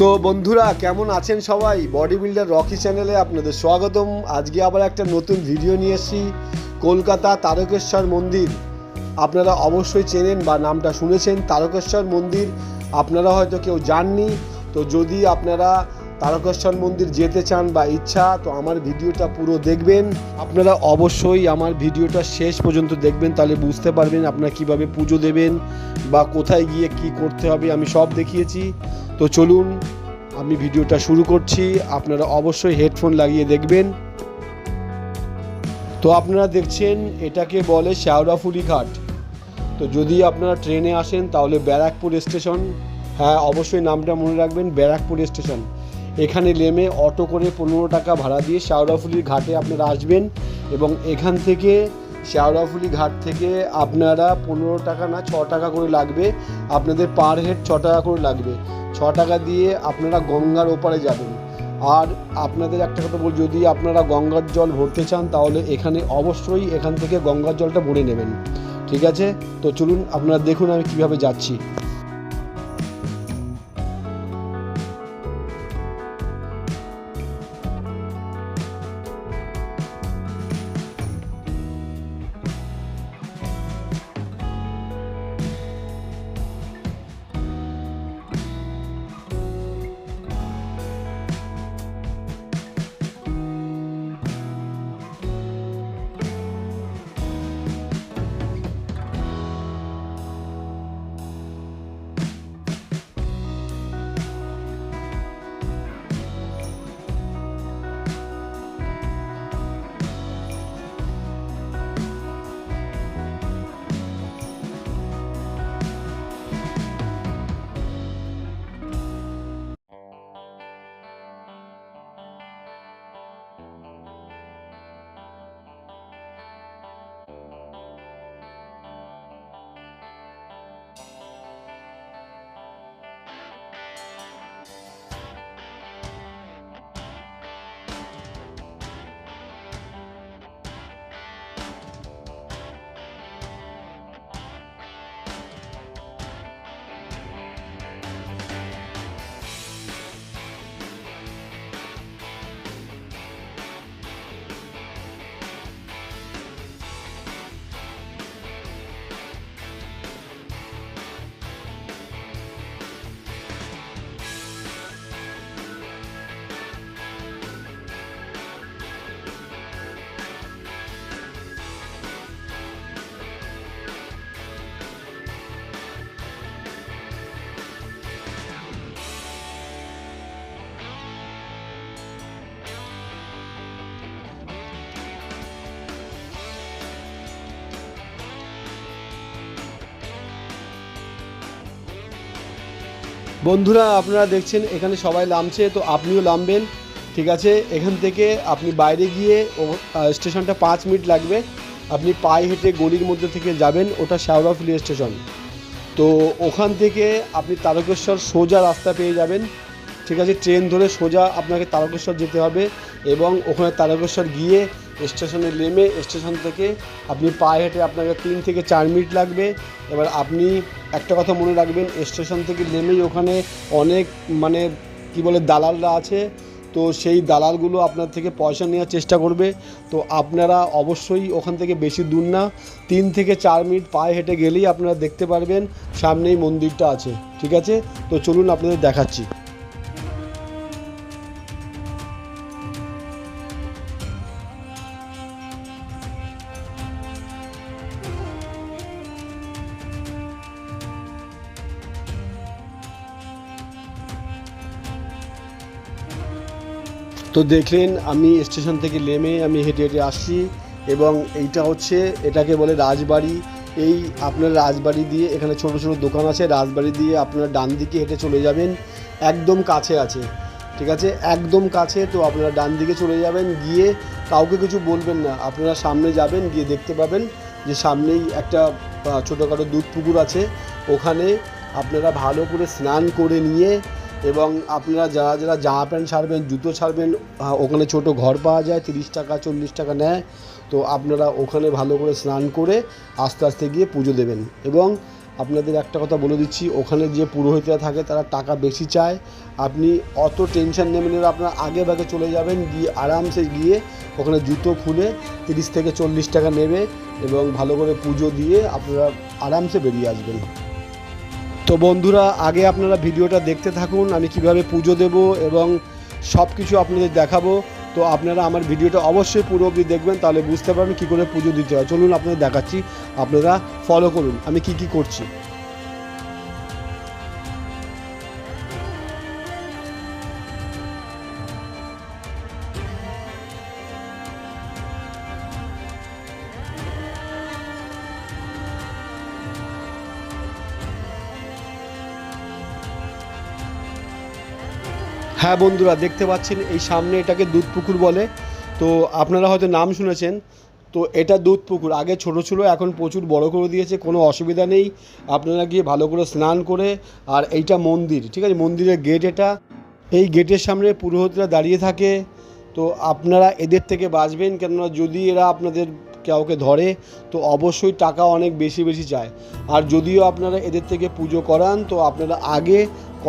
তো বন্ধুরা, কেমন আছেন সবাই? বডি বিল্ডার রকি চ্যানেলে আপনাদের স্বাগতম। আজকে আবার একটা নতুন ভিডিও নিয়ে এসেছি। কলকাতা তারকেশ্বর মন্দির। আপনারা অবশ্যই চেনেন বা নামটা শুনেছেন, তারকেশ্বর মন্দির। আপনারা হয়তো কেউ যাননি তো যদি আপনারা তারকেশ্বর মন্দির যেতে চান বা ইচ্ছা, তো আমার ভিডিওটা পুরো দেখবেন। আপনারা অবশ্যই আমার ভিডিওটা শেষ পর্যন্ত দেখবেন, তাহলে বুঝতে পারবেন আপনারা কীভাবে পুজো দেবেন বা কোথায় গিয়ে কি করতে হবে, আমি সব দেখিয়েছি। তো চলুন, আমি ভিডিওটা শুরু করছি। আপনারা অবশ্যই হেডফোন লাগিয়ে দেখবেন। তো আপনারা দেখছেন, এটাকে বলে শ্যাওড়াফুলি ঘাট। তো যদি আপনারা ট্রেনে আসেন, তাহলে ব্যারাকপুর স্টেশন। হ্যাঁ অবশ্যই নামটা মনে রাখবেন, ব্যারাকপুর স্টেশন। এখানে নেমে অটো করে পনেরো টাকা ভাড়া দিয়ে শ্যাওড়াফুলির ঘাটে আপনারা আসবেন এবং এখান থেকে শ্যাওড়াফুলি ঘাট থেকে আপনারা পনেরো টাকা না ছ টাকা করে লাগবে। আপনাদের পার হেড ছ টাকা করে লাগবে। ছ টাকা দিয়ে আপনারা গঙ্গার ওপারে যাবেন। আর আপনাদের একটা কথা বল, যদি আপনারা গঙ্গার জল ভরতে চান, তাহলে এখানে অবশ্যই এখান থেকে গঙ্গার জলটা ভরে নেবেন। ঠিক আছে? তো চলুন, আপনারা দেখুন আমি কীভাবে যাচ্ছি। বন্ধুরা, আপনারা দেখছেন, এখানে সবাই নামছে, তো আপনিও নামবেন। ঠিক আছে, এখান থেকে আপনি বাইরে গিয়ে স্টেশনটা পাঁচ মিনিট লাগবে। আপনি পায়ে হেঁটে গলির মধ্যে থেকে যাবেন, ওটা শ্যাওড়াফুলি স্টেশন। তো ওখান থেকে আপনি তারকেশ্বর সোজা রাস্তা পেয়ে যাবেন। ঠিক আছে, ট্রেন ধরে সোজা আপনাকে তারকেশ্বর যেতে হবে এবং ওখানে তারকেশ্বর গিয়ে স্টেশনে নেমে স্টেশন থেকে আপনি পায়ে হেঁটে আপনাকে তিন থেকে চার মিনিট লাগবে। এবার আপনি একটা কথা মনে রাখবেন, স্টেশন থেকে নেমেই ওখানে অনেক মানে কি বলে দালালরা আছে, তো সেই দালালগুলো আপনার থেকে পয়সা নেওয়ার চেষ্টা করবে। তো আপনারা অবশ্যই ওখান থেকে বেশি দূর না, তিন থেকে চার মিনিট পায়ে হেঁটে গেলেই আপনারা দেখতে পারবেন সামনেই মন্দিরটা আছে, ঠিক আছে? তো চলুন আপনাদের দেখাচ্ছি। তো দেখলেন, আমি স্টেশন থেকে নেমে আমি হেঁটে হেঁটে আসছি এবং এইটা হচ্ছে, এটাকে বলে রাজবাড়ি। এই আপনার রাজবাড়ি দিয়ে এখানে ছোট ছোট দোকান আছে, রাজবাড়ি দিয়ে আপনার ডান দিকে হেঁটে চলে যাবেন। একদম কাছে আছে, ঠিক আছে? একদম কাছে, তো আপনারা ডান দিকে চলে যাবেন। গিয়ে কাউকে কিছু বলবেন না, আপনারা সামনে যাবেন, গিয়ে দেখতে পাবেন যে সামনেই একটা ছোটোখাটো দুধ পুকুর আছে। ওখানে আপনারা ভালো করে স্নান করে নিয়ে এবং আপনারা যারা যারা জামা প্যান্ট ছাড়বেন, জুতো ছাড়বেন ওখানে ছোট ঘর পাওয়া যায়, তিরিশ টাকা, চল্লিশ টাকা নেয়। তো আপনারা ওখানে ভালো করে স্নান করে আস্তে আস্তে গিয়ে পুজো দেবেন। এবং আপনাদের একটা কথা বলে দিচ্ছি, ওখানে যে পুরোহিতরা থাকে তারা টাকা বেশি চায়। আপনি অত টেনশন নেবেন না, আপনার আগে ভাগে চলে যাবেন, গিয়ে আরামসে গিয়ে ওখানে জুতো খুলে তিরিশ থেকে চল্লিশ টাকা নেবে এবং ভালো করে পুজো দিয়ে আপনারা আরামসে বেরিয়ে আসবেন। তো বন্ধুরা, আগে আপনারা ভিডিওটা দেখতে থাকুন, আমি কীভাবে পুজো দেব এবং সব কিছু আপনাদের দেখাবো। তো আপনারা আমার ভিডিওটা অবশ্যই পুরো অবধি দেখবেন, তাহলে বুঝতে পারবেন কী করে পুজো দিতে হয়। চলুন আপনাদের দেখাচ্ছি, আপনারা ফলো করুন, আমি কি কি করছি। হ্যাঁ বন্ধুরা, দেখতে পাচ্ছেন এই সামনে এটাকে দুধ পুকুর বলে। তো আপনারা হয়তো নাম শুনেছেন, তো এটা দুধ পুকুর। আগে ছোট ছিল, এখন প্রচুর বড় করে দিয়েছে, কোনো অসুবিধা নেই। আপনারা গিয়ে ভালো করে স্নান করে, আর এইটা মন্দির, ঠিক আছে? মন্দিরের গেট এটা। এই গেটের সামনে পুরোহিতরা দাঁড়িয়ে থাকে। তো আপনারা এদের থেকে বাঁচবেন, কেননা যদি এরা আপনাদের কাউকে ধরে, তো অবশ্যই টাকা অনেক বেশি বেশি চায়। আর যদিও আপনারা এদের থেকে পুজো করান, তো আপনারা আগে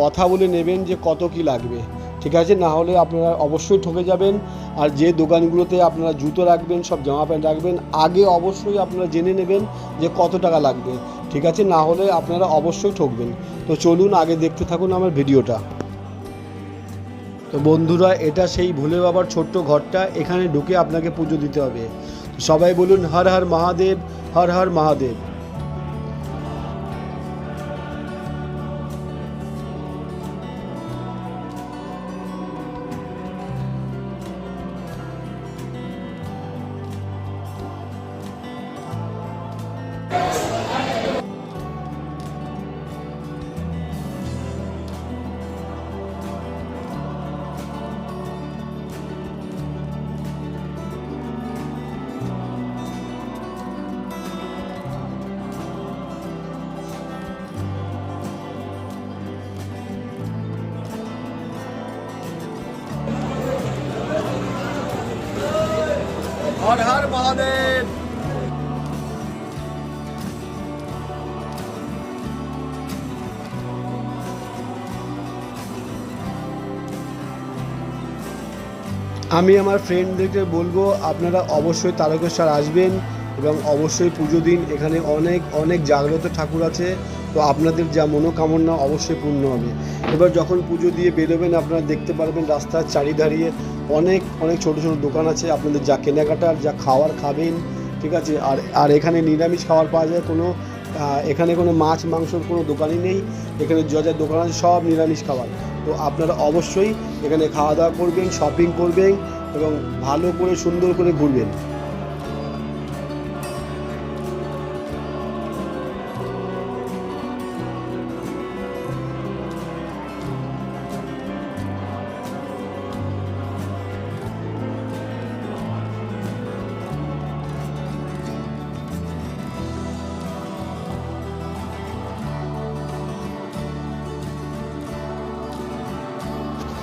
কথা বলে নেবেন যে কত কি লাগবে। ঠিক আছে? না হলে আপনারা অবশ্যই ঠকে যাবেন। আর যে দোকানগুলোতে আপনারা জুতো রাখবেন, সব জামা প্যান্ট রাখবেন, আগে অবশ্যই আপনারা জেনে নেবেন যে কত টাকা লাগবে। ঠিক আছে? না হলে আপনারা অবশ্যই ঠকবেন। তো চলুন, আগে দেখতে থাকুন আমার ভিডিওটা। তো বন্ধুরা, এটা সেই ভোলে বাবার ছোট্ট ঘরটা। এখানে ঢুকে আপনাকে পুজো দিতে হবে। সবাই বলুন, হর হর মহাদেব, হর হর মহাদেব। হর হর মহাদেব। আমি আমার ফ্রেন্ডদেরকে বলব, আপনারা অবশ্যই তারকেশ্বর আসবেন এবং অবশ্যই পুজো দিন এখানে অনেক অনেক জাগ্রত ঠাকুর আছে। তো আপনাদের যা মনোকামনা অবশ্যই পূর্ণ হবে। এবার যখন পুজো দিয়ে বেরোবেন, আপনারা দেখতে পারবেন রাস্তার চারিধারিয়ে অনেক অনেক ছোট ছোট দোকান আছে। আপনাদের যা কেনাকাটার, যা খাওয়ার খাবেন, ঠিক আছে? আর আর এখানে নিরামিষ খাবার পাওয়া যায়। কোনো এখানে কোনো মাছ, মাংসর কোনো দোকানই নেই। এখানে যা যা দোকান আছে সব নিরামিষ খাবার। তো আপনারা অবশ্যই এখানে খাওয়া দাওয়া করবেন শপিং করবেন এবং ভালো করে, সুন্দর করে ঘুরবেন।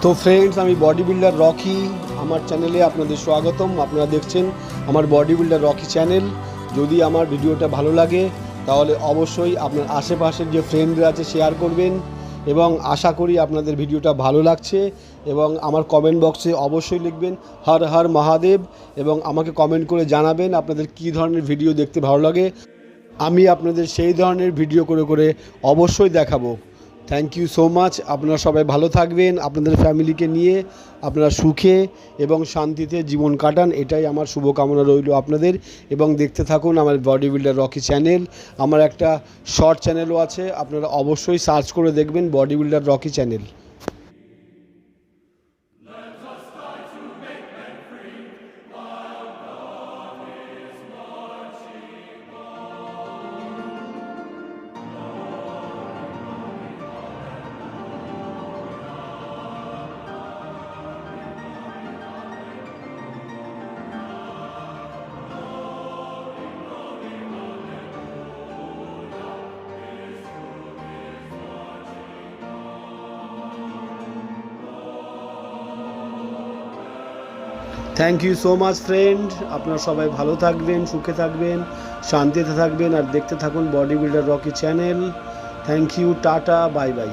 তো ফ্রেন্ডস আমি বডি বিল্ডার রকি। আমার চ্যানেলে আপনাদের স্বাগতম। আপনারা দেখছেন আমার বডি বিল্ডার রকি চ্যানেল যদি আমার ভিডিওটা ভালো লাগে, তাহলে অবশ্যই আপনার আশেপাশের যে ফ্রেন্ডরা আছে শেয়ার করবেন। এবং আশা করি আপনাদের ভিডিওটা ভালো লাগছে। এবং আমার কমেন্ট বক্সে অবশ্যই লিখবেন, হর হর মহাদেব। এবং আমাকে কমেন্ট করে জানাবেন, আপনাদের কী ধরনের ভিডিও দেখতে ভালো লাগে। আমি আপনাদের সেই ধরনের ভিডিও করে করে অবশ্যই দেখাবো। থ্যাংক ইউ সো মাচ আপনারা সবাই ভালো থাকবেন, আপনাদের ফ্যামিলিকে নিয়ে আপনারা সুখে এবং শান্তিতে জীবন কাটান, এটাই আমার শুভকামনা রইল আপনাদের। এবং দেখতে থাকুন আমার বডি বিল্ডার রকি চ্যানেল আমার একটা শর্ট চ্যানেলও আছে, আপনারা অবশ্যই সার্চ করে দেখবেন body builder Rocky channel thank you so much friend আপনারা সবাই ভালো থাকবেন, সুখে থাকবেন, শান্তিতে থাকবেন, আর দেখতে থাকুন body builder Rocky channel thank you tata bye bye